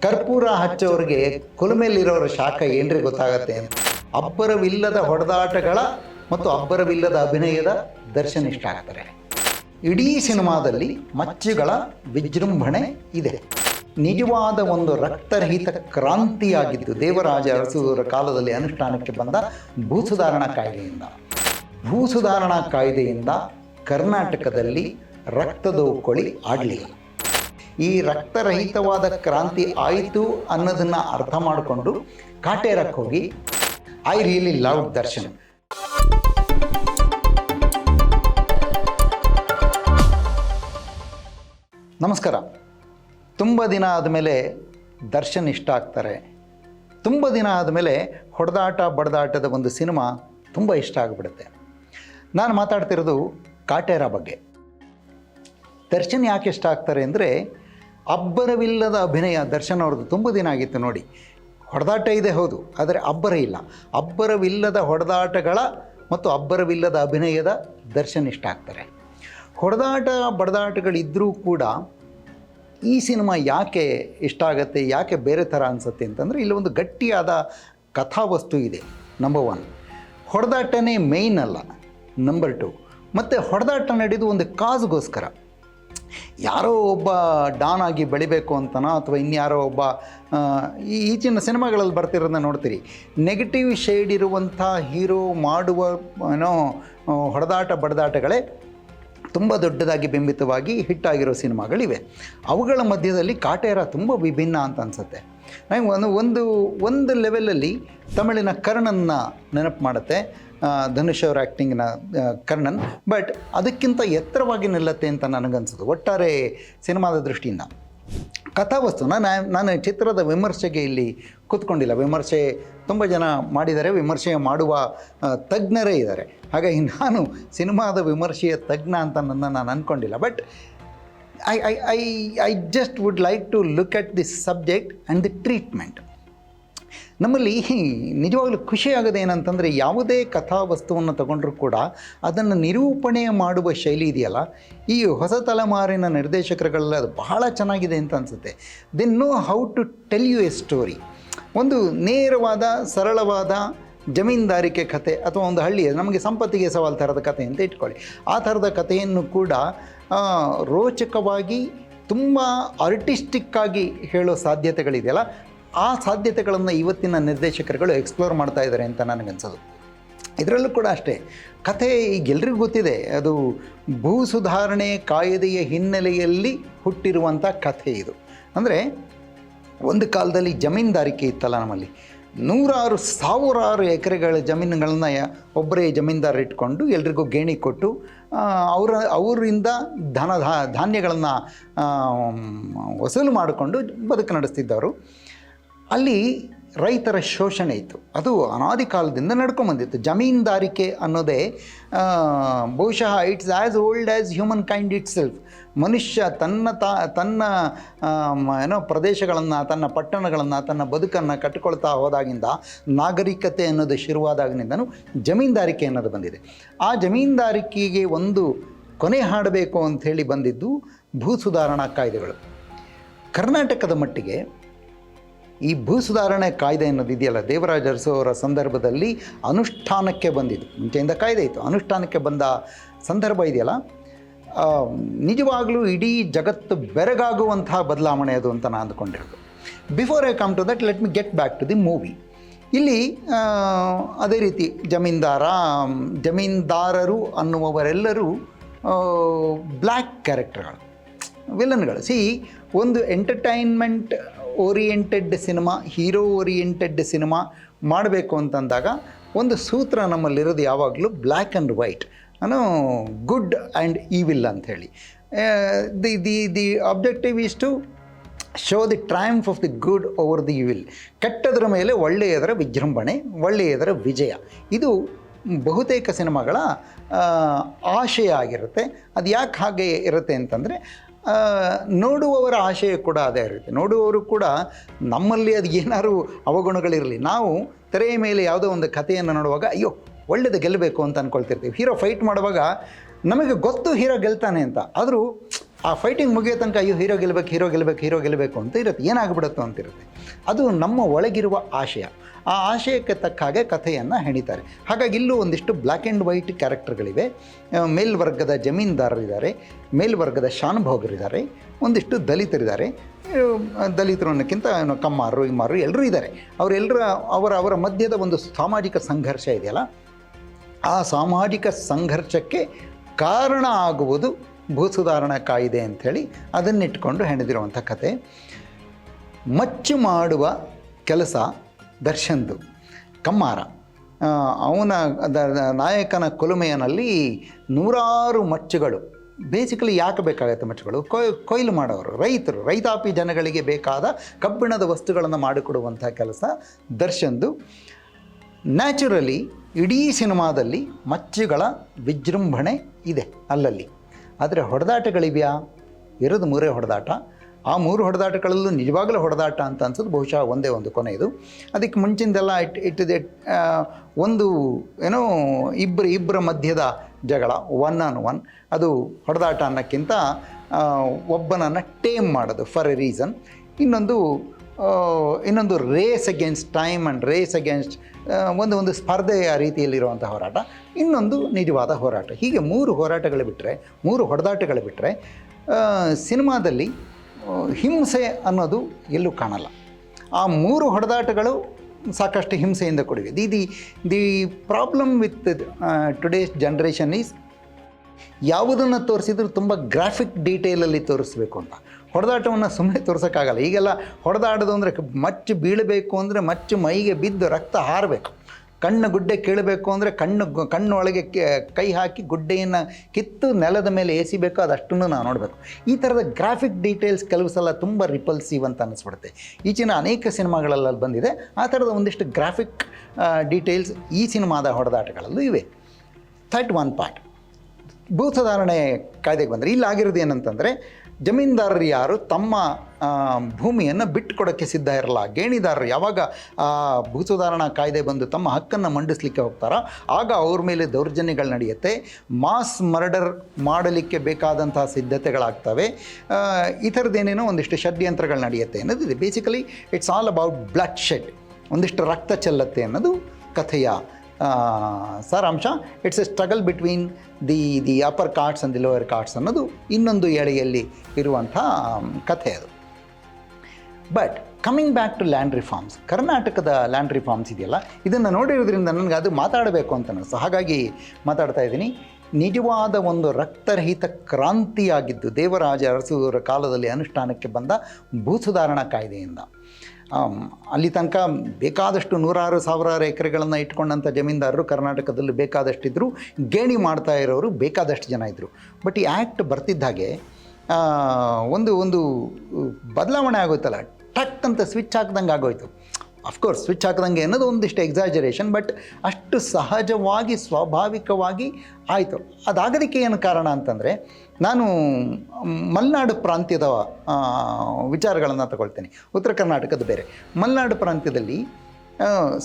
ಕರ್ಪೂರ ಹಚ್ಚೋರಿಗೆ ಕುಲುಮೆಲಿರೋರ ಶಾಖ ಏನ್ರಿ ಗೊತ್ತಾಗತ್ತೆ? ಅಂತ ಅಬ್ಬರವಿಲ್ಲದ ಹೊಡೆದಾಟಗಳ ಮತ್ತು ಅಬ್ಬರವಿಲ್ಲದ ಅಭಿನಯದ ದರ್ಶನ ಇಷ್ಟ ಆಗ್ತಾರೆ ಇಡೀ ಸಿನಿಮಾದಲ್ಲಿ ಮಚ್ಚುಗಳ ವಿಜೃಂಭಣೆ ಇದೆ. ನಿಜವಾದ ಒಂದು ರಕ್ತರಹಿತ ಕ್ರಾಂತಿಯಾಗಿದ್ದು ದೇವರಾಜ ಅರಸುವರ ಕಾಲದಲ್ಲಿ ಅನುಷ್ಠಾನಕ್ಕೆ ಬಂದ ಭೂಸುಧಾರಣಾ ಕಾಯ್ದೆಯಿಂದ. ಭೂಸುಧಾರಣಾ ಕಾಯ್ದೆಯಿಂದ ಕರ್ನಾಟಕದಲ್ಲಿ ರಕ್ತದೋಕೊಳಿ ಆಡಲಿಲ್ಲ. ಈ ರಕ್ತರಹಿತವಾದ ಕ್ರಾಂತಿ ಆಯಿತು ಅನ್ನೋದನ್ನು ಅರ್ಥ ಮಾಡಿಕೊಂಡು ಕಾಟೇರಕ್ಕೆ ಹೋಗಿ ಐ ರಿಯಲಿ ಲವ್ ದರ್ಶನ್. ನಮಸ್ಕಾರ. ತುಂಬ ದಿನ ಆದಮೇಲೆ ದರ್ಶನ್ ಇಷ್ಟ ಆಗ್ತಾರೆ. ತುಂಬ ದಿನ ಆದಮೇಲೆ ಹೊಡೆದಾಟ ಬಡದಾಟದ ಒಂದು ಸಿನಿಮಾ ತುಂಬ ಇಷ್ಟ ಆಗಿಬಿಡುತ್ತೆ. ನಾನು ಮಾತಾಡ್ತಿರೋದು ಕಾಟೇರ ಬಗ್ಗೆ. ದರ್ಶನ್ ಯಾಕೆ ಇಷ್ಟ ಆಗ್ತಾರೆ ಅಂದರೆ ಅಬ್ಬರವಿಲ್ಲದ ಅಭಿನಯ ದರ್ಶನ್ ಅವ್ರದ್ದು ತುಂಬ ದಿನ ಆಗಿತ್ತು ನೋಡಿ. ಹೊಡೆದಾಟ ಇದೆ ಹೌದು, ಆದರೆ ಅಬ್ಬರ ಇಲ್ಲ. ಅಬ್ಬರವಿಲ್ಲದ ಹೊಡೆದಾಟಗಳ ಮತ್ತು ಅಬ್ಬರವಿಲ್ಲದ ಅಭಿನಯದ ದರ್ಶನ್ ಇಷ್ಟ ಆಗ್ತಾರೆ. ಹೊಡೆದಾಟ ಬಡದಾಟಗಳಿದ್ದರೂ ಕೂಡ ಈ ಸಿನಿಮಾ ಯಾಕೆ ಇಷ್ಟ ಆಗುತ್ತೆ, ಯಾಕೆ ಬೇರೆ ಥರ ಅನಿಸುತ್ತೆ ಅಂತಂದರೆ ಇಲ್ಲಿ ಒಂದು ಗಟ್ಟಿಯಾದ ಕಥಾವಸ್ತು ಇದೆ ನಂಬರ್ ಒನ್ ಹೊಡೆದಾಟನೇ ಮೇಯ್ನ್ ಅಲ್ಲ ನಂಬರ್ ಟು ಮತ್ತು ಹೊಡೆದಾಟ ನಡೆದು ಒಂದು ಕಾಸ್ಗೋಸ್ಕರ ಯಾರೋ ಒಬ್ಬ ಡಾನ್ ಆಗಿ ಬೆಳಿಬೇಕು ಅಂತನೋ ಅಥವಾ ಇನ್ಯಾರೋ ಒಬ್ಬ ಈಚಿನ ಸಿನಿಮಾಗಳಲ್ಲಿ ಬರ್ತಿರೋದನ್ನ ನೋಡ್ತೀರಿ. ನೆಗೆಟಿವ್ ಶೇಡ್ ಇರುವಂಥ ಹೀರೋ ಮಾಡುವ, ಏನೋ ಹೊಡೆದಾಟ ಬಡದಾಟಗಳೇ ತುಂಬ ದೊಡ್ಡದಾಗಿ ಬಿಂಬಿತವಾಗಿ ಹಿಟ್ಟಾಗಿರೋ ಸಿನಿಮಾಗಳಿವೆ. ಅವುಗಳ ಮಧ್ಯದಲ್ಲಿ ಕಾಟೇರ ತುಂಬ ವಿಭಿನ್ನ ಅಂತ ಅನಿಸುತ್ತೆ. ನನಗೆ ಒಂದು ಒಂದು ಒಂದು ಲೆವೆಲಲ್ಲಿ ತಮಿಳಿನ ಕರ್ಣನ್ನ ನೆನಪು ಮಾಡುತ್ತೆ. ಧನುಷ್ ಅವ್ರ ಆ್ಯಕ್ಟಿಂಗ್ನ ಕರ್ಣನ್. ಬಟ್ ಅದಕ್ಕಿಂತ ಎತ್ತರವಾಗಿ ನಿಲ್ಲತ್ತೆ ಅಂತ ನನಗನ್ಸುತ್ತೆ. ಒಟ್ಟಾರೆ ಸಿನಿಮಾದ ದೃಷ್ಟಿಯಿಂದ. ಕಥಾವಸ್ತು ನಾನು ನಾನು ಚಿತ್ರದ ವಿಮರ್ಶೆಗೆ ಇಲ್ಲಿ ಕೂತ್ಕೊಂಡಿಲ್ಲ. ವಿಮರ್ಶೆ ತುಂಬ ಜನ ಮಾಡಿದ್ದಾರೆ. ವಿಮರ್ಶೆ ಮಾಡುವ ತಜ್ಞರೇ ಇದ್ದಾರೆ. ಹಾಗಾಗಿ ನಾನು ಸಿನಿಮಾದ ವಿಮರ್ಶೆಯ ತಜ್ಞ ಅಂತ ನನ್ನ ನಾನು ಅಂದ್ಕೊಂಡಿಲ್ಲ but I I I I just would like to look at this subject and the treatment ನಮ್ಮಲ್ಲಿ ನಿಜವಾಗಲೂ ಖುಷಿಯಾಗೋದು ಏನಂತಂದರೆ ಯಾವುದೇ ಕಥಾವಸ್ತುವನ್ನು ತಗೊಂಡ್ರೂ ಕೂಡ ಅದನ್ನು ನಿರೂಪಣೆ ಮಾಡುವ ಶೈಲಿ ಇದೆಯಲ್ಲ, ಈ ಹೊಸ ತಲೆಮಾರಿನ ನಿರ್ದೇಶಕರುಗಳೆಲ್ಲ ಅದು ಬಹಳ ಚೆನ್ನಾಗಿದೆ ಅಂತ ಅನಿಸುತ್ತೆ. They know how to tell you a story ಒಂದು ನೇರವಾದ, ಸರಳವಾದ ಜಮೀನ್ದಾರಿಕೆ ಕಥೆ ಅಥವಾ ಒಂದು ಹಳ್ಳಿಯ ನಮಗೆ ಸಂಪತ್ತಿಗೆ ಸವಾಲು ಥರದ ಕಥೆ ಅಂತ ಇಟ್ಕೊಳ್ಳಿ. ಆ ಥರದ ಕಥೆಯನ್ನು ಕೂಡ ರೋಚಕವಾಗಿ, ತುಂಬ ಆರ್ಟಿಸ್ಟಿಕ್ಕಾಗಿ ಹೇಳೋ ಸಾಧ್ಯತೆಗಳಿದೆಯಲ್ಲ ಆ ಸಾಧ್ಯತೆಗಳನ್ನು ಇವತ್ತಿನ ನಿರ್ದೇಶಕರುಗಳು ಎಕ್ಸ್ಪ್ಲೋರ್ ಮಾಡ್ತಾ ಇದ್ದಾರೆ ಅಂತ ನನಗನ್ಸೋದು. ಇದರಲ್ಲೂ ಕೂಡ ಅಷ್ಟೇ, ಕಥೆ ಈಗ ಎಲ್ರಿಗೂ ಗೊತ್ತಿದೆ, ಅದು ಭೂ ಸುಧಾರಣೆ ಕಾಯ್ದೆಯ ಹಿನ್ನೆಲೆಯಲ್ಲಿ ಹುಟ್ಟಿರುವಂಥ ಕಥೆ ಇದು. ಅಂದರೆ, ಒಂದು ಕಾಲದಲ್ಲಿ ಜಮೀನ್ದಾರಿಕೆ ಇತ್ತಲ್ಲ ನಮ್ಮಲ್ಲಿ. ನೂರಾರು ಸಾವಿರಾರು ಎಕರೆಗಳ ಜಮೀನುಗಳನ್ನ ಒಬ್ಬರೇ ಜಮೀನ್ದಾರ ಇಟ್ಕೊಂಡು ಎಲ್ರಿಗೂ ಗೇಣಿ ಕೊಟ್ಟು ಅವರ, ಅವರಿಂದ ಧನ ಧಾನ್ಯಗಳನ್ನು ವಸೂಲು ಮಾಡಿಕೊಂಡು ಬದುಕು ನಡೆಸ್ತಿದ್ದವರು. ಅಲ್ಲಿ ರೈತರ ಶೋಷಣೆ ಇತ್ತು. ಅದು ಅನಾದಿ ಕಾಲದಿಂದ ನಡ್ಕೊಂಬಂದಿತ್ತು ಜಮೀನ್ದಾರಿಕೆ ಅನ್ನೋದೇ ಬಹುಶಃ it's as old as humankind itself ಮನುಷ್ಯ ತನ್ನ ತಾ, ತನ್ನ ಏನೋ ಪ್ರದೇಶಗಳನ್ನು, ತನ್ನ ಪಟ್ಟಣಗಳನ್ನು, ತನ್ನ ಬದುಕನ್ನು ಕಟ್ಟಿಕೊಳ್ತಾ ಹೋದಾಗಿಂದ ನಾಗರಿಕತೆ ಅನ್ನೋದು ಶುರುವಾದಾಗಿನಿಂದನೂ ಜಮೀನ್ದಾರಿಕೆ ಅನ್ನೋದು ಬಂದಿದೆ. ಆ ಜಮೀನ್ದಾರಿಕೆಗೆ ಒಂದು ಕೊನೆ ಹಾಡಬೇಕು ಅಂಥೇಳಿ ಬಂದಿದ್ದು ಭೂ ಸುಧಾರಣಾ ಕಾಯ್ದೆಗಳು. ಕರ್ನಾಟಕದ ಮಟ್ಟಿಗೆ ಈ ಭೂ ಸುಧಾರಣೆ ಕಾಯ್ದೆ ಅನ್ನೋದು ಇದೆಯಲ್ಲ ದೇವರಾಜ ಅರಸು ಸಂದರ್ಭದಲ್ಲಿ ಅನುಷ್ಠಾನಕ್ಕೆ ಬಂದಿದ್ದು. ಮುಂಚೆಯಿಂದ ಕಾಯ್ದೆ ಇತ್ತು. ಅನುಷ್ಠಾನಕ್ಕೆ ಬಂದ ಸಂದರ್ಭ ಇದೆಯಲ್ಲ ನಿಜವಾಗಲೂ ನಿಜವಾಗ್ಲೂ ಇಡೀ ಜಗತ್ತು ಬೆರಗಾಗುವಂತಹ ಬದಲಾವಣೆ ಅದು ಅಂತ ನಾನು ಅಂದ್ಕೊಂಡಿರೋದು. Before I come to that let me get back to the movie ಇಲ್ಲಿ ಅದೇ ರೀತಿ ಜಮೀನ್ದಾರ, ಜಮೀನ್ದಾರರು ಅನ್ನುವವರೆಲ್ಲರೂ ಬ್ಲ್ಯಾಕ್ ಕ್ಯಾರೆಕ್ಟರ್ಗಳು ವಿಲನ್ಗಳು ಸಿ ಒಂದು entertainment oriented cinema, hero oriented cinema ಮಾಡಬೇಕು ಅಂತಂದಾಗ ಒಂದು ಸೂತ್ರ ನಮ್ಮಲ್ಲಿರೋದು ಯಾವಾಗಲೂ ಬ್ಲ್ಯಾಕ್ ಆ್ಯಂಡ್ ವೈಟ್. ಅನ್ನೋ ಗುಡ್ ಆ್ಯಂಡ್ ಈವಿಲ್ ಅಂಥೇಳಿ. The the the objective is to show the triumph of the good over the evil ಕೆಟ್ಟದರ ಮೇಲೆ ಒಳ್ಳೆಯದರ ವಿಜೃಂಭಣೆ, ಒಳ್ಳೆಯದರ ವಿಜಯ. ಇದು ಬಹುತೇಕ ಸಿನಿಮಾಗಳ ಆಶಯ ಆಗಿರುತ್ತೆ. ಅದು ಯಾಕೆ ಹಾಗೆ ಇರುತ್ತೆ ಅಂತಂದರೆ ನೋಡುವವರ ಆಶಯ ಕೂಡ ಅದೇ ಇರುತ್ತೆ. ನೋಡುವವರು ಕೂಡ ನಮ್ಮಲ್ಲಿ ಅದು ಏನಾದರೂ ಅವಗುಣಗಳಿರಲಿ. ನಾವು ತೆರೆಯ ಮೇಲೆ ಯಾವುದೋ ಒಂದು ಕಥೆಯನ್ನು ನೋಡುವಾಗ, ಅಯ್ಯೋ, ಒಳ್ಳೇದು ಗೆಲ್ಲಬೇಕು ಅಂತ ಅಂದ್ಕೊಳ್ತಿರ್ತೀವಿ ಹೀರೋ ಫೈಟ್ ಮಾಡುವಾಗ, ನಮಗೆ ಗೊತ್ತು ಹೀರೋ ಗೆಲ್ತಾನೆ ಅಂತ. ಆದರೂ ಆ ಫೈಟಿಂಗ್ ಮುಗಿಯೋ ತನಕ ಅಯ್ಯೋ ಹೀರೋ ಗೆಲ್ಲಬೇಕು ಹೀರೋ ಗೆಲ್ಲಬೇಕು ಹೀರೋ ಗೆಲ್ಲಬೇಕು ಅಂತ ಇರುತ್ತೆ. ಏನಾಗ್ಬಿಡುತ್ತೋ ಅಂತಿರುತ್ತೆ ಅದು ನಮ್ಮ ಒಳಗಿರುವ ಆಶಯ. ಆ ಆಶಯಕ್ಕೆ ತಕ್ಕ ಹಾಗೆ ಕಥೆಯನ್ನು ಹೆಣಿತಾರೆ. ಹಾಗಾಗಿ ಇಲ್ಲೂ ಒಂದಿಷ್ಟು ಬ್ಲ್ಯಾಕ್ ಆ್ಯಂಡ್ ವೈಟ್ ಕ್ಯಾರೆಕ್ಟರ್ಗಳಿವೆ ಮೇಲ್ವರ್ಗದ ಜಮೀನ್ದಾರರಿದ್ದಾರೆ. ಮೇಲ್ವರ್ಗದ ಶಾನುಭೋಗರಿದ್ದಾರೆ. ಒಂದಿಷ್ಟು ದಲಿತರಿದ್ದಾರೆ. ದಲಿತರು ಅನ್ನೋಕ್ಕಿಂತ ಕಮ್ಮಾರರು ಕಮ್ಮಾರು, ಇಮ್ಮಾರು ಎಲ್ಲರೂ ಇದ್ದಾರೆ. ಅವರೆಲ್ಲರ ಅವರ ಅವರ ಮಧ್ಯದ ಒಂದು ಸಾಮಾಜಿಕ ಸಂಘರ್ಷ ಇದೆಯಲ್ಲ? ಆ ಸಾಮಾಜಿಕ ಸಂಘರ್ಷಕ್ಕೆ ಕಾರಣ ಆಗುವುದು ಭೂ ಸುಧಾರಣಾ ಕಾಯಿದೆ ಅಂಥೇಳಿ ಅದನ್ನಿಟ್ಕೊಂಡು ಹೆಣೆದಿರುವಂಥ ಕತೆ. ಮಚ್ಚು ಮಾಡುವ ಕೆಲಸ ದರ್ಶನ್ದು, ಕಮ್ಮಾರ. ಅವನ ನಾಯಕನ ಕೊಲುಮೆಯನಲ್ಲಿ ನೂರಾರು ಮಚ್ಚುಗಳು ಬೇಸಿಕಲಿ ಯಾಕೆ ಬೇಕಾಗುತ್ತೆ ಮಚ್ಚುಗಳು? ಕೊಯ್ ಕೊಯ್ಲು ಮಾಡೋರು, ರೈತರು, ರೈತಾಪಿ ಜನಗಳಿಗೆ ಬೇಕಾದ ಕಬ್ಬಿಣದ ವಸ್ತುಗಳನ್ನು ಮಾಡಿಕೊಡುವಂಥ ಕೆಲಸ ದರ್ಶನ್ದು. ನ್ಯಾಚುರಲಿ ಇಡೀ ಸಿನಿಮಾದಲ್ಲಿ ಮಚ್ಚುಗಳ ವಿಜೃಂಭಣೆ ಇದೆ ಅಲ್ಲಲ್ಲಿ. ಆದರೆ ಹೊಡೆದಾಟಗಳಿವೆಯಾ? ಇರೋದು ಮೂರೇ ಹೊಡೆದಾಟ. ಆ ಮೂರು ಹೊಡೆದಾಟಗಳಲ್ಲೂ ನಿಜವಾಗಲೂ ಹೊಡೆದಾಟ ಅಂತ ಅನ್ಸೋದು ಬಹುಶಃ ಒಂದೇ ಒಂದು ಕೊನೆ ಇದು. ಅದಕ್ಕೆ ಮುಂಚಿಂದೆಲ್ಲ ಇಟ್ ಇಟ್ಟಿದೆ ಒಂದು, ಏನೋ ಇಬ್ಬರು ಇಬ್ಬರ ಮಧ್ಯದ ಜಗಳ ಒನ್ ಆನ್ ಒನ್ ಅದು ಹೊಡೆದಾಟ ಅನ್ನೋಕ್ಕಿಂತ ಒಬ್ಬನನ್ನು ಟೇಮ್ ಮಾಡೋದು ಫಾರ್ ಎ ರೀಸನ್ ಇನ್ನೊಂದು ಇನ್ನೊಂದು race against time and race against ಒಂದು ಒಂದು ಸ್ಪರ್ಧೆಯ ರೀತಿಯಲ್ಲಿರುವಂಥ ಹೋರಾಟ, ಇನ್ನೊಂದು ನಿಜವಾದ ಹೋರಾಟ. ಹೀಗೆ ಮೂರು ಹೋರಾಟಗಳು ಬಿಟ್ಟರೆ ಮೂರು ಹೊಡೆದಾಟಗಳು ಬಿಟ್ಟರೆ ಸಿನಿಮಾದಲ್ಲಿ ಹಿಂಸೆ ಅನ್ನೋದು ಎಲ್ಲೂ ಕಾಣಲ್ಲ. ಆ ಮೂರು ಹೊಡೆದಾಟಗಳು ಸಾಕಷ್ಟು ಹಿಂಸೆಯಿಂದ ಕೂಡಿವೆ. The the the problem with today's generation is ಯಾವುದನ್ನು ತೋರಿಸಿದ್ರು ತುಂಬ ಗ್ರಾಫಿಕ್ ಡೀಟೇಲಲ್ಲಿ ತೋರಿಸ್ಬೇಕು ಅಂತ. ಹೊಡೆದಾಟವನ್ನು ಸುಮ್ಮನೆ ತೋರಿಸೋಕ್ಕಾಗಲ್ಲ. ಈಗೆಲ್ಲ ಹೊಡೆದಾಡೋದು ಅಂದರೆ ಮಚ್ಚು ಬೀಳಬೇಕು ಅಂದರೆ ಮಚ್ಚು ಮೈಗೆ ಬಿದ್ದು ರಕ್ತ ಹಾರಬೇಕು. ಕಣ್ಣು ಗುಡ್ಡೆ ಕೀಳಬೇಕು ಅಂದರೆ ಕಣ್ಣು ಕಣ್ಣು ಕಣ್ಣೊಳಗೆ ಕೆ- ಹಾಕಿ ಗುಡ್ಡೆಯನ್ನು ಕಿತ್ತು ನೆಲದ ಮೇಲೆ ಎಸಿಬೇಕು ಅದಷ್ಟನ್ನು ನಾವು ನೋಡಬೇಕು. ಈ ಥರದ ಗ್ರಾಫಿಕ್ ಡೀಟೇಲ್ಸ್ ಕೆಲವು ಸಲ ತುಂಬ ರಿಪಲ್ಸಿವ್ ಅಂತ ಅನ್ನಿಸ್ಬಿಡುತ್ತೆ ಈಚಿನ ಅನೇಕ ಸಿನಿಮಾಗಳಲ್ಲಿ ಬಂದಿದೆ. ಆ ಥರದ ಒಂದಿಷ್ಟು ಗ್ರಾಫಿಕ್ ಡೀಟೇಲ್ಸ್ ಈ ಸಿನಿಮಾದ ಹೊಡೆದಾಟಗಳಲ್ಲೂ ಇವೆ. ಥರ್ಟ್ ಒನ್ ಪಾರ್ಟ್ ಭೂ ಸುಧಾರಣೆ ಕಾಯ್ದೆಗೆ ಬಂದರೆ ಇಲ್ಲಿ ಆಗಿರೋದು ಏನಂತಂದರೆ, ಜಮೀನ್ದಾರರು ಯಾರು ತಮ್ಮ ಭೂಮಿಯನ್ನು ಬಿಟ್ಟುಕೊಡೋಕ್ಕೆ ಸಿದ್ಧ ಇರಲ್ಲ. ಗೇಣಿದಾರರು ಯಾವಾಗ ಭೂ ಸುಧಾರಣಾ ಕಾಯ್ದೆ ಬಂದು ತಮ್ಮ ಹಕ್ಕನ್ನು ಮಂಡಿಸ್ಲಿಕ್ಕೆ ಹೋಗ್ತಾರೋ, ಆಗ ಅವ್ರ ಮೇಲೆ ದೌರ್ಜನ್ಯಗಳು ನಡೆಯುತ್ತೆ. ಮಾಸ್ ಮರ್ಡರ್ ಮಾಡಲಿಕ್ಕೆ ಬೇಕಾದಂತಹ ಸಿದ್ಧತೆಗಳಾಗ್ತವೆ. ಈ ಥರದ್ದೇನೇನೋ ಒಂದಿಷ್ಟು ಷಡ್ಯಂತ್ರಗಳು ನಡೆಯುತ್ತೆ ಅನ್ನೋದಿದೆ basically it's all about bloodshed ಒಂದಿಷ್ಟು ರಕ್ತ ಚೆಲ್ಲತ್ತೆ ಅನ್ನೋದು ಕಥೆಯ ಸಾರಾಂಶ it's a struggle between the the upper cards and the lower cards ಅನ್ನೋದು ಇನ್ನೊಂದು ಎಳೆಯಲ್ಲಿ ಇರುವಂಥ ಕಥೆ ಅದು. But coming back to land reforms ಕರ್ನಾಟಕದ ಲ್ಯಾಂಡ್ ರಿಫಾರ್ಮ್ಸ್ ಇದೆಯಲ್ಲ, ಇದನ್ನು ನೋಡಿರೋದ್ರಿಂದ ನನಗೆ ಅದು ಮಾತಾಡಬೇಕು ಅಂತ ಅನಿಸ್ತು. ಹಾಗಾಗಿ ಮಾತಾಡ್ತಾ ಇದ್ದೀನಿ. ನಿಜವಾದ ಒಂದು ರಕ್ತರಹಿತ ಕ್ರಾಂತಿಯಾಗಿದ್ದು ದೇವರಾಜ ಅರಸುವರ ಕಾಲದಲ್ಲಿ ಅನುಷ್ಠಾನಕ್ಕೆ ಬಂದ ಭೂ ಸುಧಾರಣಾ ಕಾಯ್ದೆಯಿಂದ. ಅಲ್ಲಿ ತನಕ ಬೇಕಾದಷ್ಟು ನೂರಾರು ಸಾವಿರಾರು ಎಕರೆಗಳನ್ನು ಇಟ್ಕೊಂಡಂಥ ಜಮೀನ್ದಾರರು ಕರ್ನಾಟಕದಲ್ಲಿ ಬೇಕಾದಷ್ಟಿದ್ದರು ಗೇಣಿ ಮಾಡ್ತಾ ಇರೋರು ಬೇಕಾದಷ್ಟು ಜನ ಇದ್ದರು ಬಟ್ ಈ ಆ್ಯಕ್ಟ್ ಬರ್ತಿದ್ದ ಹಾಗೆ ಆ, ಒಂದು ಒಂದು ಬದಲಾವಣೆ ಆಗೋಯ್ತಲ್ಲ. ಟಕ್ ಅಂತ ಸ್ವಿಚ್ ಹಾಕ್ದಂಗೆ ಆಗೋಯ್ತು ಅಫ್ಕೋರ್ಸ್ ಸ್ವಿಚ್ ಹಾಕಿದಂಗೆ ಅನ್ನೋದು ಒಂದಿಷ್ಟು ಎಕ್ಸಾಜರೇಷನ್ ಬಟ್ ಅಷ್ಟು ಸಹಜವಾಗಿ, ಸ್ವಾಭಾವಿಕವಾಗಿ ಆಯಿತು. ಅದಾಗೋದಕ್ಕೆ ಏನು ಕಾರಣ ಅಂತಂದರೆ, ನಾನು ಮಲೆನಾಡು ಪ್ರಾಂತ್ಯದ ವಿಚಾರಗಳನ್ನು ತಗೊಳ್ತೇನೆ. ಉತ್ತರ ಕರ್ನಾಟಕದ ಬೇರೆ. ಮಲೆನಾಡು ಪ್ರಾಂತ್ಯದಲ್ಲಿ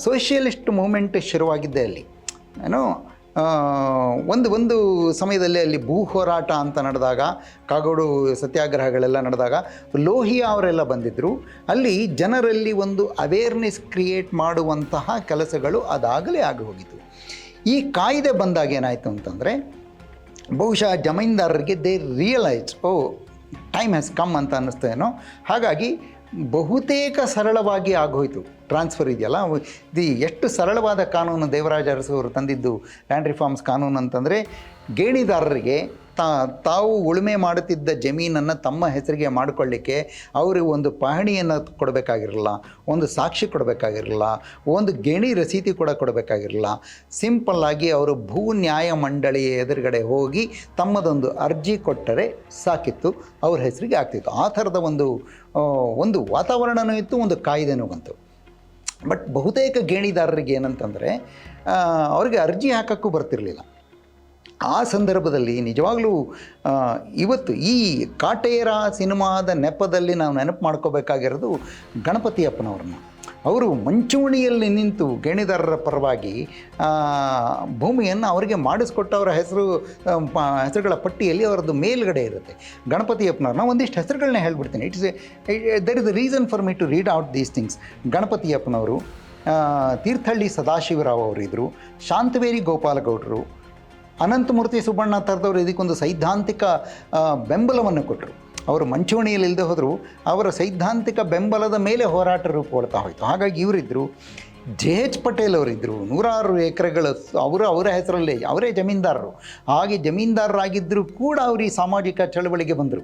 ಸೋಷಿಯಲಿಸ್ಟ್ ಮೂಮೆಂಟ್ ಶುರುವಾಗಿದ್ದೆ ಅಲ್ಲಿ. ಏನೋ ಒಂದು ಒಂದು ಸಮಯದಲ್ಲಿ ಅಲ್ಲಿ ಭೂ ಹೋರಾಟ ಅಂತ ನಡೆದಾಗ, ಕಾಗೋಡು ಸತ್ಯಾಗ್ರಹಗಳೆಲ್ಲ ನಡೆದಾಗ, ಲೋಹಿಯಾ ಅವರೆಲ್ಲ ಬಂದಿದ್ದರು ಅಲ್ಲಿ ಜನರಲ್ಲಿ ಒಂದು ಅವೇರ್ನೆಸ್ ಕ್ರಿಯೇಟ್ ಮಾಡುವಂತಹ ಕೆಲಸಗಳು ಅದಾಗಲೇ ಆಗಿ ಹೋಗಿತ್ತು ಈ ಕಾಯ್ದೆ ಬಂದಾಗ ಏನಾಯಿತು ಅಂತಂದರೆ, ಬಹುಶಃ ಜಮೀನ್ದಾರರಿಗೆ they realise oh time has come ಅಂತ ಅನ್ನಿಸ್ತೇನೋ ಹಾಗಾಗಿ ಬಹುತೇಕ ಸರಳವಾಗಿ ಆಗೋಯ್ತು. ಟ್ರಾನ್ಸ್ಫರ್ ಇದೆಯಲ್ಲ ದಿ ಎಷ್ಟು ಸರಳವಾದ ಕಾನೂನು ದೇವರಾಜ ಅರಸು ಅವರು ತಂದಿದ್ದು ಲ್ಯಾಂಡ್ ರಿಫಾರ್ಮ್ಸ್ ಕಾನೂನು ಅಂತಂದರೆ, ಗೇಣಿದಾರರಿಗೆ ತಾ, ತಾವು ಉಳುಮೆ ಮಾಡುತ್ತಿದ್ದ ಜಮೀನನ್ನು ತಮ್ಮ ಹೆಸರಿಗೆ ಮಾಡಿಕೊಳ್ಳಿಕ್ಕೆ ಅವರಿಗೆ ಒಂದು ಪಹಣಿಯನ್ನು ಕೊಡಬೇಕಾಗಿರಲಿಲ್ಲ ಒಂದು ಸಾಕ್ಷಿ ಕೊಡಬೇಕಾಗಿರಲಿಲ್ಲ ಒಂದು ಗೇಣಿ ರಸೀದಿ ಕೂಡ ಕೊಡಬೇಕಾಗಿರಲಿಲ್ಲ ಸಿಂಪಲ್ಲಾಗಿ ಅವರು ಭೂ ನ್ಯಾಯ ಮಂಡಳಿಯ ಎದುರುಗಡೆ ಹೋಗಿ ತಮ್ಮದೊಂದು ಅರ್ಜಿ ಕೊಟ್ಟರೆ ಸಾಕಿತ್ತು, ಅವ್ರ ಹೆಸರಿಗೆ ಆಗ್ತಿತ್ತು. ಆ ಥರದ ಒಂದು ಒಂದು ವಾತಾವರಣನೂ ಇತ್ತು, ಒಂದು ಕಾಯ್ದೆನೂ ಬಂತು. ಬಟ್ ಬಹುತೇಕ ಗೇಣಿದಾರರಿಗೆ ಏನಂತಂದರೆ ಅವರಿಗೆ ಅರ್ಜಿ ಹಾಕೋಕ್ಕೂ ಬರ್ತಿರಲಿಲ್ಲ. ಆ ಸಂದರ್ಭದಲ್ಲಿ ನಿಜವಾಗ್ಲೂ ಇವತ್ತು ಈ ಕಾಟೇರ ಸಿನಿಮಾದ ನೆಪದಲ್ಲಿ ನಾವು ನೆನಪು ಮಾಡ್ಕೋಬೇಕಾಗಿರೋದು ಗಣಪತಿ ಅಪ್ಪನವ್ರನ್ನ ಅವರು ಮಂಚೂಣಿಯಲ್ಲಿ ನಿಂತು ಗಣಿದಾರರ ಪರವಾಗಿ ಭೂಮಿಯನ್ನು ಅವರಿಗೆ ಮಾಡಿಸ್ಕೊಟ್ಟವರ ಹೆಸರು ಹೆಸರುಗಳ ಪಟ್ಟಿಯಲ್ಲಿ ಅವರದ್ದು ಮೇಲ್ಗಡೆ ಇರುತ್ತೆ. ಗಣಪತಿ ಅಪ್ಪನವ್ರು ನಾವು ಒಂದಿಷ್ಟು ಹೆಸರುಗಳನ್ನ ಹೇಳ್ಬಿಡ್ತೀನಿ. It's there is a reason for me to read out these things ಗಣಪತಿಯಪ್ಪನವರು Thirthahalli Sadashivarao ಅವರಿದ್ದರು ಶಾಂತವೇರಿ ಗೋಪಾಲಗೌಡರು, ಅನಂತಮೂರ್ತಿ ಸುಬ್ಬಣ್ಣ ಥರದವರು ಇದಕ್ಕೊಂದು ಸೈದ್ಧಾಂತಿಕ ಬೆಂಬಲವನ್ನು ಕೊಟ್ಟರು. ಅವರು ಮಂಚೂಣಿಯಲ್ಲಿ ಇಲ್ಲದೆ ಹೋದರೂ ಅವರ ಸೈದ್ಧಾಂತಿಕ ಬೆಂಬಲದ ಮೇಲೆ ಹೋರಾಟ ರೂಪುಗೊಳ್ತಾ ಹೋಯಿತು. ಹಾಗಾಗಿ ಇವರಿದ್ದರು ಜೆ ಎಚ್ ಪಟೇಲ್ ಅವರಿದ್ದರು ನೂರಾರು ಎಕರೆಗಳ ಅವರು, ಅವರ ಹೆಸರಲ್ಲೇ, ಅವರೇ ಜಮೀನ್ದಾರರು. ಹಾಗೆ ಜಮೀನ್ದಾರರಾಗಿದ್ದರೂ ಕೂಡ ಅವರು ಈ ಸಾಮಾಜಿಕ ಚಳವಳಿಗೆ ಬಂದರು.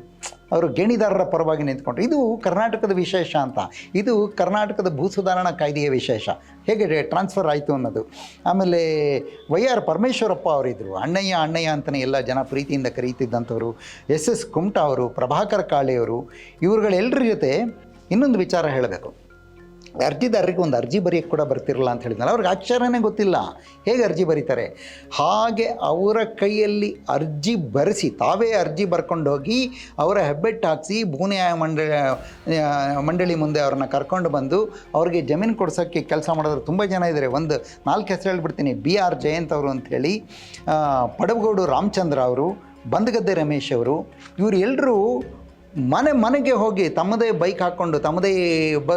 ಅವರು ಗೇಣಿದಾರರ ಪರವಾಗಿ ನಿಂತ್ಕೊಂಡ್ರು. ಇದು ಕರ್ನಾಟಕದ ವಿಶೇಷ ಅಂತ. ಇದು ಕರ್ನಾಟಕದ ಭೂ ಸುಧಾರಣಾ ಕಾಯ್ದೆಯ ವಿಶೇಷ. ಹೇಗೆ ಟ್ರಾನ್ಸ್ಫರ್ ಆಯಿತು ಅನ್ನೋದು. ಆಮೇಲೆ ವೈ ಆರ್ ಪರಮೇಶ್ವರಪ್ಪ ಅವರಿದ್ದರು ಅಣ್ಣಯ್ಯ ಅಣ್ಣಯ್ಯ ಅಂತಲೇ ಎಲ್ಲ ಜನ ಪ್ರೀತಿಯಿಂದ ಕರೀತಿದ್ದಂಥವ್ರು. ಎಸ್ ಎಸ್ ಕುಮಟಾ ಅವರು, ಪ್ರಭಾಕರ್ ಕಾಳೆಯವರು ಇವ್ರುಗಳೆಲ್ಲರ ಜೊತೆ ಇನ್ನೊಂದು ವಿಚಾರ ಹೇಳಬೇಕು. ಅರ್ಜಿದಾರರಿಗೆ ಒಂದು ಅರ್ಜಿ ಬರೆಯೋಕ್ಕೆ ಕೂಡ ಬರ್ತಿರಲ್ಲ ಅಂತ ಹೇಳಿದ್ನಲ್ಲ, ಅವ್ರಿಗೆ ಅಕ್ಷರನೇ ಗೊತ್ತಿಲ್ಲ. ಹೇಗೆ ಅರ್ಜಿ ಬರೀತಾರೆ? ಹಾಗೆ ಅವರ ಕೈಯಲ್ಲಿ ಅರ್ಜಿ ಬರೆಸಿ, ತಾವೇ ಅರ್ಜಿ ಬರ್ಕೊಂಡೋಗಿ ಅವರ ಹೆಬ್ಬೆಟ್ಟು ಹಾಕಿಸಿ ಭೂನ್ಯಾಯ ಮಂಡಳಿ ಮಂಡಳಿ ಮುಂದೆ ಅವ್ರನ್ನ ಕರ್ಕೊಂಡು ಬಂದು ಅವ್ರಿಗೆ ಜಮೀನು ಕೊಡ್ಸೋಕ್ಕೆ ಕೆಲಸ ಮಾಡಿದ್ರೆ ತುಂಬ ಜನ ಇದ್ದಾರೆ. ಒಂದು ನಾಲ್ಕು ಹೆಸರು ಹೇಳ್ಬಿಡ್ತೀನಿ. ಬಿ ಆರ್ ಜಯಂತ್ ಅವರು ಅಂಥೇಳಿ ಪಡವಗೌಡು ರಾಮಚಂದ್ರ ಅವರು, ಬಂದಗದ್ದೆ ರಮೇಶ್ ಅವರು, ಇವರು ಎಲ್ಲರೂ ಮನೆ ಮನೆಗೆ ಹೋಗಿ ತಮ್ಮದೇ ಬೈಕ್ ಹಾಕ್ಕೊಂಡು ತಮ್ಮದೇ ಬ,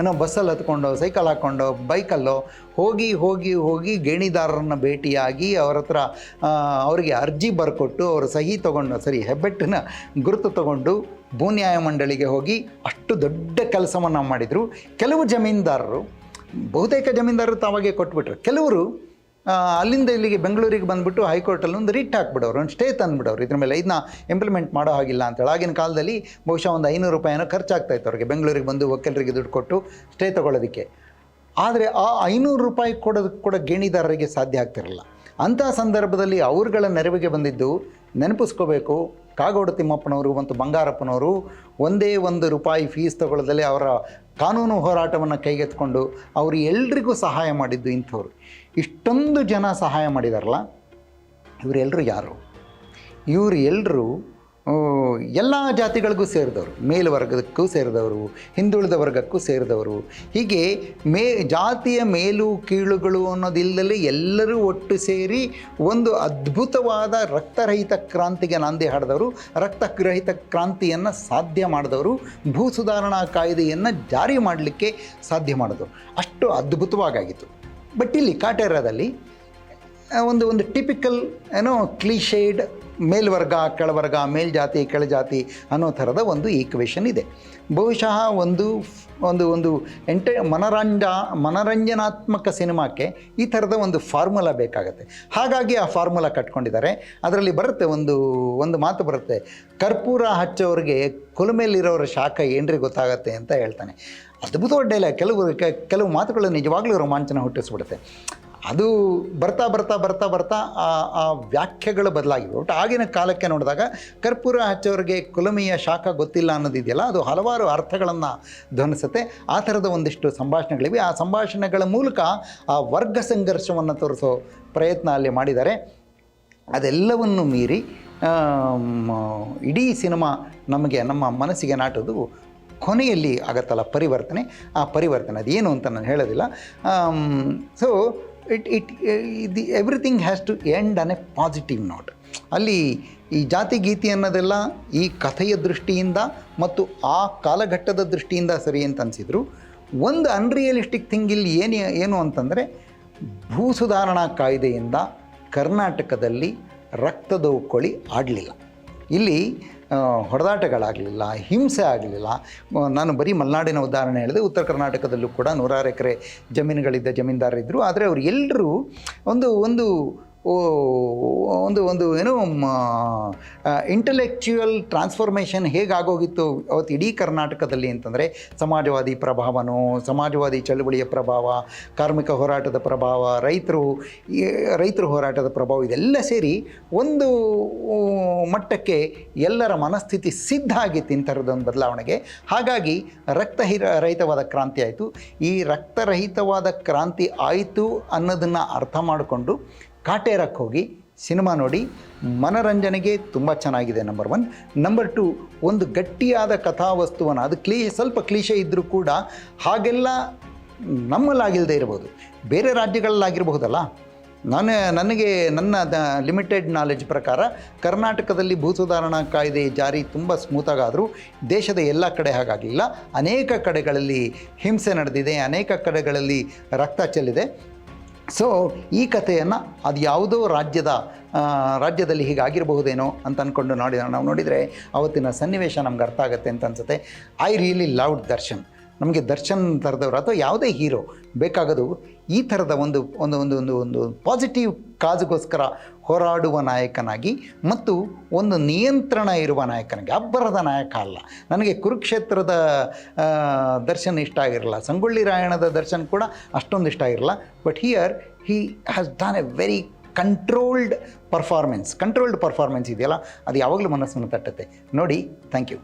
ಏನೋ ಬಸ್ಸಲ್ಲಿ ಹತ್ಕೊಂಡು ಸೈಕಲ್ ಹಾಕ್ಕೊಂಡು ಬೈಕಲ್ಲೋ ಹೋಗಿ ಹೋಗಿ ಹೋಗಿ ಗೇಣಿದಾರರನ್ನ ಭೇಟಿಯಾಗಿ ಅವ್ರ ಹತ್ರ ಅವರಿಗೆ ಅರ್ಜಿ ಬರ್ಕೊಟ್ಟು ಅವರು ಸಹಿ ತೊಗೊಂಡು, ಸರಿ ಹೆಬ್ಬೆಟ್ಟಿನ ಗುರುತು ತಗೊಂಡು ಭೂನ್ಯಾಯ ಮಂಡಳಿಗೆ ಹೋಗಿ ಅಷ್ಟು ದೊಡ್ಡ ಕೆಲಸವನ್ನು ಮಾಡಿದರು. ಕೆಲವು ಜಮೀನ್ದಾರರು, ಬಹುತೇಕ ಜಮೀನ್ದಾರರು ತಾವಾಗೆ ಕೊಟ್ಬಿಟ್ರು. ಕೆಲವರು ಅಲ್ಲಿಂದ ಇಲ್ಲಿಗೆ ಬೆಂಗಳೂರಿಗೆ ಬಂದುಬಿಟ್ಟು ಹೈಕೋರ್ಟಲ್ಲಿ ಒಂದು ರಿಟ್ ಹಾಕ್ಬಿಡೋರು, ಒಂದು ಸ್ಟೇ ತಂದುಬಿಡೋರು. ಇದ್ರ ಮೇಲೆ ಇದನ್ನ ಇಂಪ್ಲಿಮೆಂಟ್ ಮಾಡೋ ಹಾಗಿಲ್ಲ ಅಂತೇಳಿ. ಆಗಿನ ಕಾಲದಲ್ಲಿ ಬಹುಶಃ ಒಂದು ಐನೂರು ರೂಪಾಯಿನೋ ಖರ್ಚಾಗ್ತಾ ಇತ್ತು ಅವ್ರಿಗೆ. ಬೆಂಗಳೂರಿಗೆ ಬಂದು ವಕೀಲರಿಗೆ ದುಡ್ಡು ಕೊಟ್ಟು ಸ್ಟೇ ತೊಗೊಳೋದಕ್ಕೆ ಆದರೆ ಆ ಐನೂರು ರೂಪಾಯಿ ಕೊಡೋದಕ್ಕೆ ಕೂಡ ಗೇಣಿದಾರರಿಗೆ ಸಾಧ್ಯ ಆಗ್ತಿರಲ್ಲ. ಅಂಥ ಸಂದರ್ಭದಲ್ಲಿ ಅವ್ರುಗಳ ನೆರವಿಗೆ ಬಂದಿದ್ದು ನೆನಪಿಸ್ಕೋಬೇಕು ಕಾಗೋಡು ತಿಮ್ಮಪ್ಪನವರು ಮತ್ತು ಬಂಗಾರಪ್ಪನವರು ಒಂದೇ ಒಂದು ರೂಪಾಯಿ ಫೀಸ್ ತಗೊಳ್ಳೋದಲ್ಲಿ ಅವರ ಕಾನೂನು ಹೋರಾಟವನ್ನು ಕೈಗೆತ್ಕೊಂಡು ಅವರು ಎಲ್ರಿಗೂ ಸಹಾಯ ಮಾಡಿದ್ದು ಇಂಥವ್ರು. ಇಷ್ಟೊಂದು ಜನ ಸಹಾಯ ಮಾಡಿದಾರಲ್ಲ ಇವರೆಲ್ಲರೂ ಯಾರು? ಇವರು ಎಲ್ಲರೂ ಎಲ್ಲ ಜಾತಿಗಳಿಗೂ ಸೇರಿದವರು ಮೇಲ್ವರ್ಗಕ್ಕೂ ಸೇರಿದವರು, ಹಿಂದುಳಿದ ವರ್ಗಕ್ಕೂ ಸೇರಿದವರು. ಹೀಗೆ ಮೇ, ಜಾತಿಯ ಮೇಲು ಕೀಳುಗಳು ಅನ್ನೋದಿಲ್ಲದೆ ಎಲ್ಲರೂ ಒಟ್ಟು ಸೇರಿ ಒಂದು ಅದ್ಭುತವಾದ ರಕ್ತರಹಿತ ಕ್ರಾಂತಿಗೆ ನಾಂದಿ ಹಾಡಿದವರು. ರಕ್ತರಹಿತ ಕ್ರಾಂತಿಯನ್ನು ಸಾಧ್ಯ ಮಾಡಿದವರು. ಭೂ ಸುಧಾರಣಾ ಕಾಯ್ದೆಯನ್ನು ಜಾರಿ ಮಾಡಲಿಕ್ಕೆ ಸಾಧ್ಯ ಮಾಡಿದವರು. ಅಷ್ಟು ಅದ್ಭುತವಾಗಾಗಿತ್ತು. ಬಟ್ ಇಲ್ಲಿ ಕಾಟೇರದಲ್ಲಿ ಒಂದು ಒಂದು ಟಿಪಿಕಲ್ ಏನೋ ಕ್ಲೀಶೇಡ್ ಮೇಲ್ವರ್ಗ, ಕೆಳವರ್ಗ, ಮೇಲ್ಜಾತಿ, ಕೆಳಜಾತಿ ಅನ್ನೋ ಥರದ ಒಂದು ಈಕ್ವೇಷನ್ ಇದೆ. ಬಹುಶಃ ಒಂದು ಒಂದು ಒಂದು ಎಂಟ, ಮನರಂಜ, ಮನರಂಜನಾತ್ಮಕ ಸಿನಿಮಾಕ್ಕೆ ಈ ಥರದ ಒಂದು ಫಾರ್ಮುಲಾ ಬೇಕಾಗುತ್ತೆ. ಹಾಗಾಗಿ ಆ ಫಾರ್ಮುಲಾ ಕಟ್ಕೊಂಡಿದ್ದಾರೆ. ಅದರಲ್ಲಿ ಬರುತ್ತೆ ಒಂದು ಒಂದು ಮಾತು ಬರುತ್ತೆ. ಕರ್ಪೂರ ಹಚ್ಚೋರಿಗೆ ಕೊಲುಮೇಲಿರೋರ ಶಾಖ ಏನ್ರಿ ಗೊತ್ತಾಗತ್ತೆ ಅಂತ ಹೇಳ್ತಾನೆ. ಅದ್ಭುತವಾದ ಡೈಲಾಗ್ ಕೆಲವು ಕೆಲವು ಮಾತುಗಳು ನಿಜವಾಗ್ಲೂ ರೋಮಾಂಚನ ಹುಟ್ಟಿಸ್ಬಿಡುತ್ತೆ. ಅದು ಬರ್ತಾ ಬರ್ತಾ ಬರ್ತಾ ಬರ್ತಾ ಆ ಆ ವ್ಯಾಖ್ಯೆಗಳು ಬದಲಾಗಿವೆ. ಒಟ್ಟು ಆಗಿನ ಕಾಲಕ್ಕೆ ನೋಡಿದಾಗ ಕರ್ಪೂರ ಹಚ್ಚೋರಿಗೆ ಕುಲಮಿಯ ಶಾಖ ಗೊತ್ತಿಲ್ಲ ಅನ್ನೋದಿದೆಯಲ್ಲ, ಅದು ಹಲವಾರು ಅರ್ಥಗಳನ್ನು ಧ್ವನಿಸುತ್ತೆ. ಆ ಥರದ ಒಂದಿಷ್ಟು ಸಂಭಾಷಣೆಗಳಿವೆ. ಆ ಸಂಭಾಷಣೆಗಳ ಮೂಲಕ ಆ ವರ್ಗ ಸಂಘರ್ಷವನ್ನು ತೋರಿಸೋ ಪ್ರಯತ್ನ ಅಲ್ಲಿ ಮಾಡಿದ್ದಾರೆ. ಅದೆಲ್ಲವನ್ನು ಮೀರಿ ಇಡೀ ಸಿನಿಮಾ ನಮಗೆ, ನಮ್ಮ ಮನಸ್ಸಿಗೆ ನಾಟೋದು ಕೊನೆಯಲ್ಲಿ ಆಗತ್ತಲ್ಲ ಪರಿವರ್ತನೆ. ಆ ಪರಿವರ್ತನೆ ಅದೇನು ಅಂತ ನಾನು ಹೇಳೋದಿಲ್ಲ. So it it the everything has to end on a positive note ಅಲ್ಲಿ ಈ ಜಾತಿ ಗೀತಿ ಅನ್ನೋದೆಲ್ಲ ಈ ಕಥೆಯ ದೃಷ್ಟಿಯಿಂದ ಮತ್ತು ಆ ಕಾಲಘಟ್ಟದ ದೃಷ್ಟಿಯಿಂದ ಸರಿ ಅಂತ ಅನಿಸಿದ್ರು. ಒಂದು ಅನ್ರಿಯಲಿಸ್ಟಿಕ್ ಥಿಂಗ್ ಇಲ್ಲಿ ಏನು ಏನು ಅಂತಂದರೆ ಭೂ ಸುಧಾರಣಾ ಕಾಯ್ದೆಯಿಂದ ಕರ್ನಾಟಕದಲ್ಲಿ ರಕ್ತದೌಕೊಳ್ಳಿ ಆಡಲಿಲ್ಲ. ಇಲ್ಲಿ ಹೊಡೆದಾಟಗಳಾಗಲಿಲ್ಲ, ಹಿಂಸೆ ಆಗಲಿಲ್ಲ. ನಾನು ಬರೀ ಮಲೆನಾಡಿನ ಉದಾಹರಣೆ ಹೇಳಿದೆ, ಉತ್ತರ ಕರ್ನಾಟಕದಲ್ಲೂ ಕೂಡ ನೂರಾರು ಎಕರೆ ಜಮೀನುಗಳಿದ್ದ ಜಮೀನ್ದಾರರಿದ್ದರು ಆದರೆ ಅವರು ಎಲ್ಲರೂ ಒಂದು ಒಂದು ಒಂದು ಒಂದು ಏನು ಇಂಟಲೆಕ್ಚುಯಲ್ ಟ್ರಾನ್ಸ್ಫಾರ್ಮೇಷನ್ ಹೇಗಾಗೋಗಿತ್ತು ಅವತ್ತು ಇಡೀ ಕರ್ನಾಟಕದಲ್ಲಿ ಅಂತಂದರೆ ಸಮಾಜವಾದಿ ಪ್ರಭಾವನೋ, ಸಮಾಜವಾದಿ ಚಳುವಳಿಯ ಪ್ರಭಾವ, ಕಾರ್ಮಿಕ ಹೋರಾಟದ ಪ್ರಭಾವ, ರೈತರು ರೈತರ ಹೋರಾಟದ ಪ್ರಭಾವ, ಇದೆಲ್ಲ ಸೇರಿ ಒಂದು ಮಟ್ಟಕ್ಕೆ ಎಲ್ಲರ ಮನಸ್ಥಿತಿ ಸಿದ್ಧ ಆಗಿತ್ತು ಇಂಥರದೊಂದು ಬದಲಾವಣೆಗೆ. ಹಾಗಾಗಿ ರಕ್ತಹಿರ ರಹಿತವಾದ ಕ್ರಾಂತಿ ಆಯಿತು. ಈ ರಕ್ತರಹಿತವಾದ ಕ್ರಾಂತಿ ಆಯಿತು ಅನ್ನೋದನ್ನು ಅರ್ಥ ಮಾಡಿಕೊಂಡು ಕಾಟೇರಕ್ಕೆ ಹೋಗಿ ಸಿನಿಮಾ ನೋಡಿ ಮನರಂಜನೆಗೆ ತುಂಬ ಚೆನ್ನಾಗಿದೆ ನಂಬರ್ ಒನ್ ನಂಬರ್ ಟು ಒಂದು ಗಟ್ಟಿಯಾದ ಕಥಾವಸ್ತುವನ್ನು, ಅದು ಕ್ಲೀ, ಸ್ವಲ್ಪ ಕ್ಲೀಶೆ ಇದ್ದರೂ ಕೂಡ ಹಾಗೆಲ್ಲ ನಮ್ಮಲ್ಲಾಗಿಲ್ಲದೆ ಇರ್ಬೋದು. ಬೇರೆ ರಾಜ್ಯಗಳಲ್ಲಾಗಿರಬಹುದಲ್ಲ? ನಾನು, ನನಗೆ, ನನ್ನ ದ ಲಿಮಿಟೆಡ್ ನಾಲೆಜ್ ಪ್ರಕಾರ ಕರ್ನಾಟಕದಲ್ಲಿ ಭೂ ಸುಧಾರಣಾ ಕಾಯ್ದೆ ಜಾರಿ ತುಂಬ ಸ್ಮೂತಾಗಾದರೂ ದೇಶದ ಎಲ್ಲ ಕಡೆ ಹಾಗಾಗಲಿಲ್ಲ ಅನೇಕ ಕಡೆಗಳಲ್ಲಿ ಹಿಂಸೆ ನಡೆದಿದೆ, ಅನೇಕ ಕಡೆಗಳಲ್ಲಿ ರಕ್ತ ಚೆಲ್ಲಿದೆ. ಸೊ ಈ ಕಥೆಯನ್ನು ಅದು ಯಾವುದೋ ರಾಜ್ಯದ ರಾಜ್ಯದಲ್ಲಿ ಹೀಗಾಗಿರಬಹುದೇನೋ ಅಂತ ಅಂದ್ಕೊಂಡು ನೋಡಿದ ನಾವು ನೋಡಿದರೆ ಅವತ್ತಿನ ಸನ್ನಿವೇಶ ನಮ್ಗೆ ಅರ್ಥ ಆಗುತ್ತೆ ಅಂತ ಅನ್ಸುತ್ತೆ. ಐ ರಿಯಲಿ ಲವ್ಡ್ ದರ್ಶನ್ ನಮಗೆ ದರ್ಶನ್ ಥರದವರು ಅಥವಾ ಯಾವುದೇ ಹೀರೋ ಬೇಕಾಗೋದು ಈ ಥರದ ಒಂದು ಒಂದು ಒಂದು ಒಂದು ಒಂದು ಪಾಸಿಟಿವ್ ಕಾಜುಗೋಸ್ಕರ ಹೋರಾಡುವ ನಾಯಕನಾಗಿ ಮತ್ತು ಒಂದು ನಿಯಂತ್ರಣ ಇರುವ ನಾಯಕನಾಗಿ, ಅಬ್ಬರದ ನಾಯಕ ಅಲ್ಲ. ನನಗೆ ಕುರುಕ್ಷೇತ್ರದ ದರ್ಶನ ಇಷ್ಟ ಆಗಿರಲ್ಲ. ಸಂಗೊಳ್ಳಿ ರಾಯಣದ ದರ್ಶನ್ ಕೂಡ ಅಷ್ಟೊಂದು ಇಷ್ಟ ಆಗಿರಲ್ಲ. But here he has done a very controlled performance controlled performance ಇದೆಯಲ್ಲ? ಅದು ಯಾವಾಗಲೂ ಮನಸ್ಸನ್ನು ತಟ್ಟುತ್ತೆ. ನೋಡಿ ಥ್ಯಾಂಕ್ ಯು